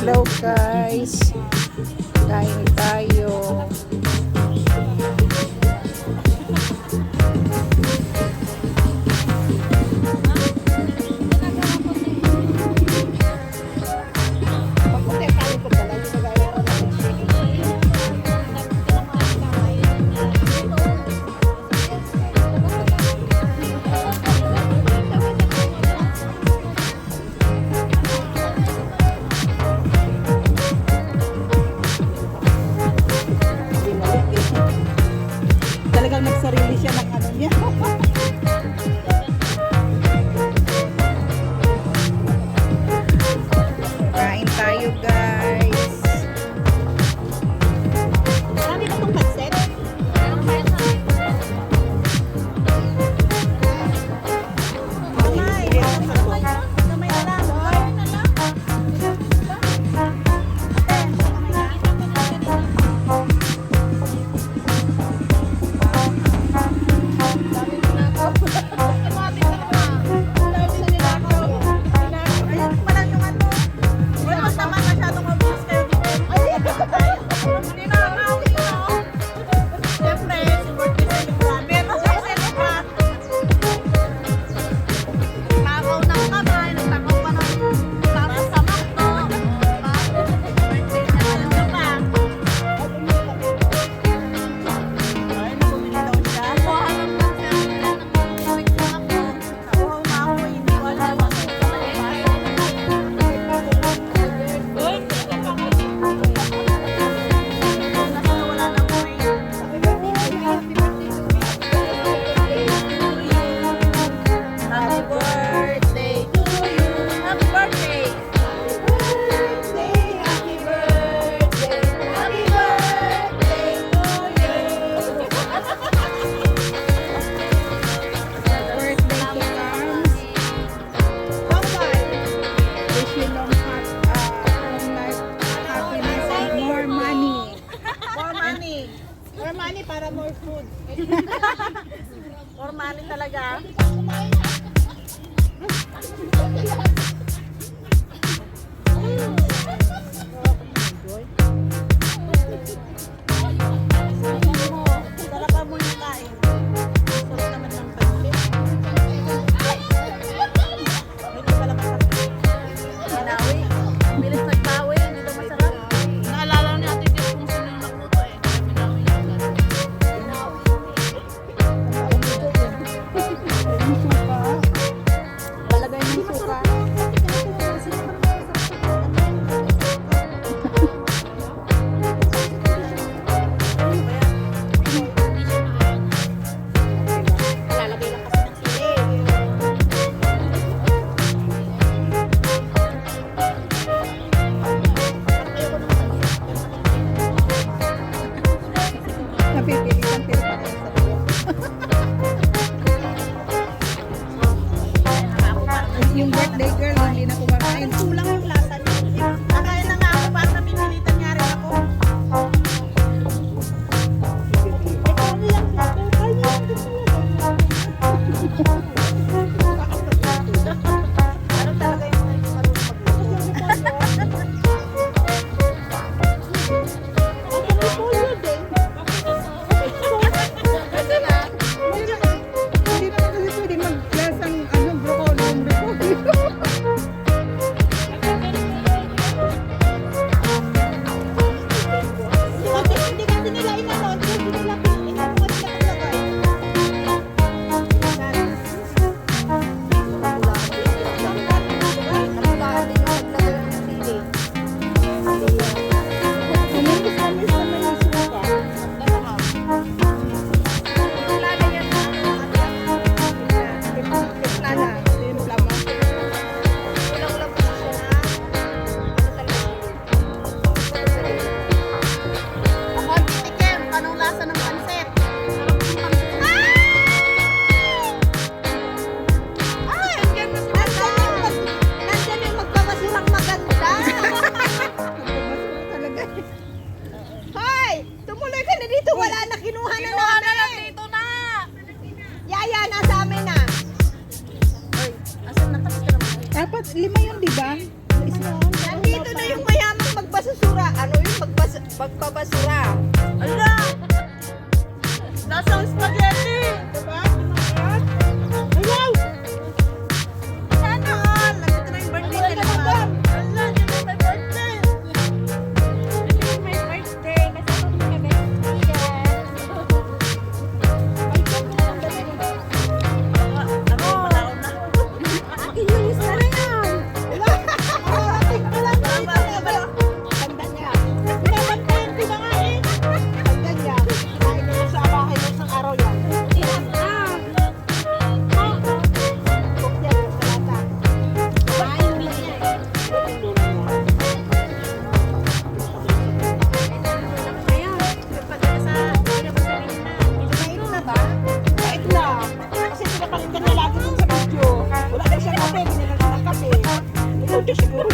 Hello guys. Kain tayo. pipili kang pinapakita sa kuya. yung birthday girl, hindi na kumakain. basura. Ala! Nasa video. Wala na siyang kape, binigyan ka ng kape. Ikaw, siguro.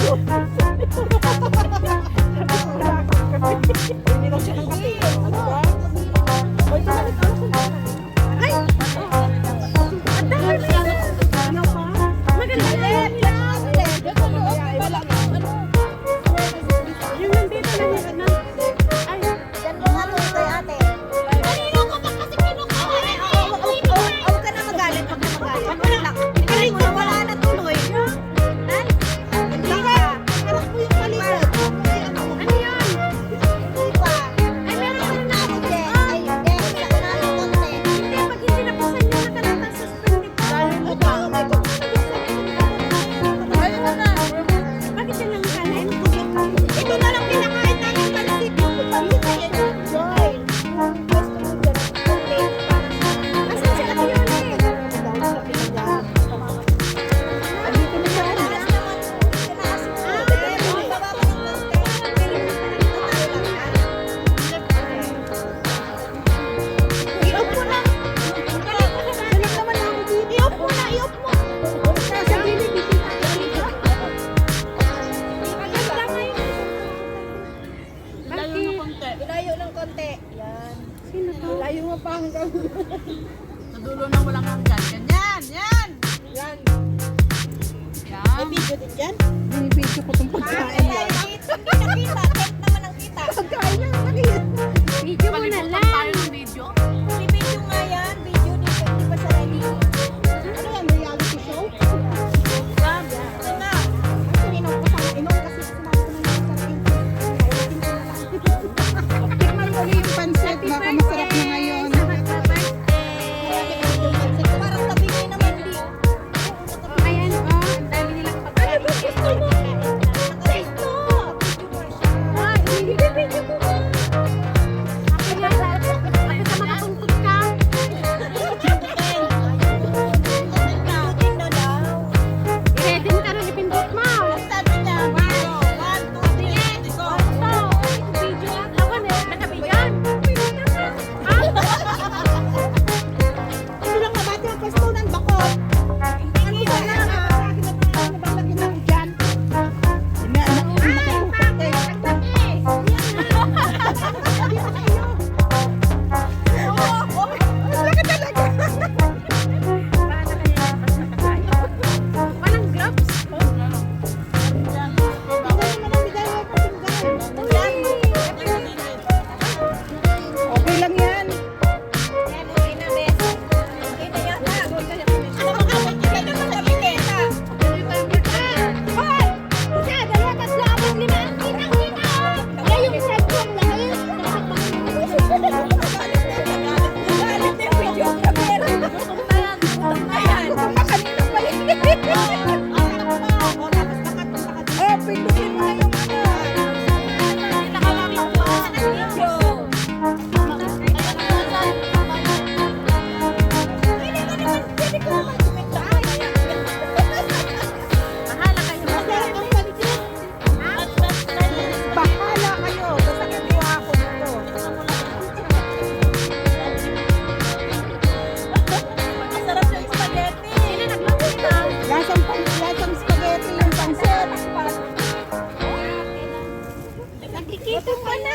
Nakikitong ka na.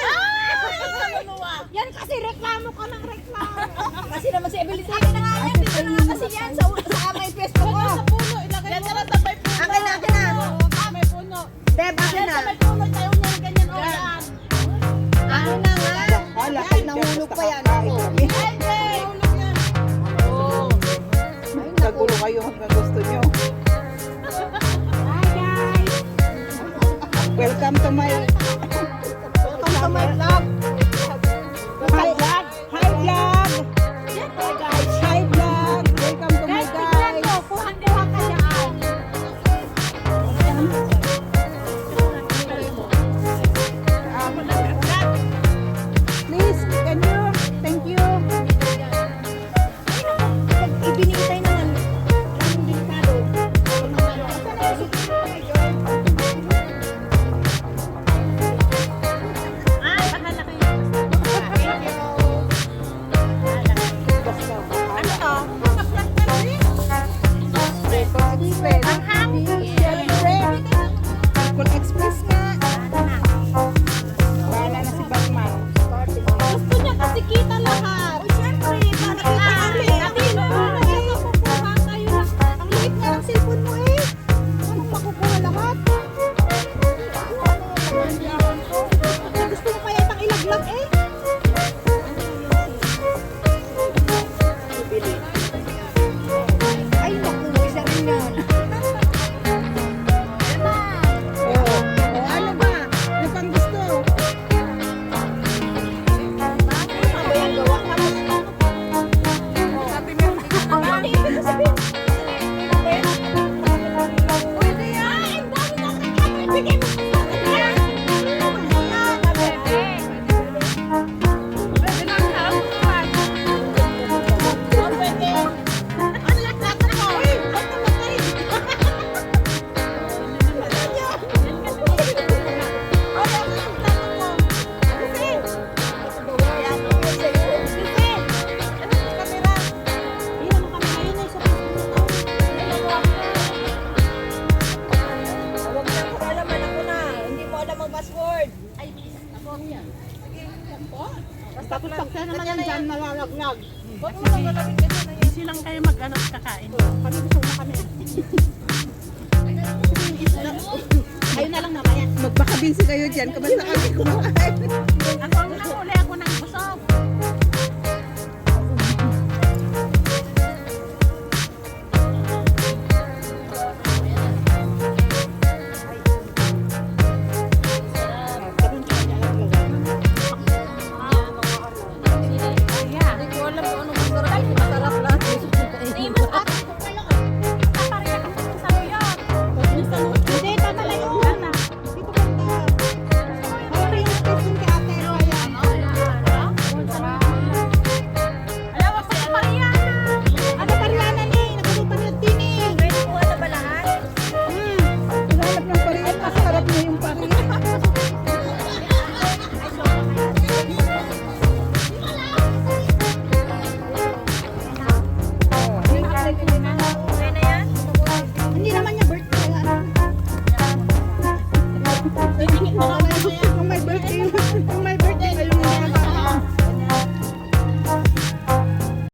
Yan kasi reklamo ko ng reklamo. kasi naman si Evelyn sa akin na nga yan. Dito na nga kasi yan sa, sa amay pesto ko. Sa puno, ilagay mo. Yan na lang sa may puno. Akin na, akin na. May puno. De, bakit na? Yan sa may puno, tayo niyan, ganyan o oh, yan. Ano na nga? Wala, ah, nahulog pa yan. Ay, Nagulo kayo hanggang gusto nyo. Hi guys! Welcome to my Kaya naman yan dyan malalaglag. Huwag mo lang malalaglag na yan. Silang kayo mag-ano kakain. Kami gusto na kami. Ayun na lang mamaya. Magbakabinsi kayo dyan. Kamasa kami kumakain. Ako ang lang uli ako ng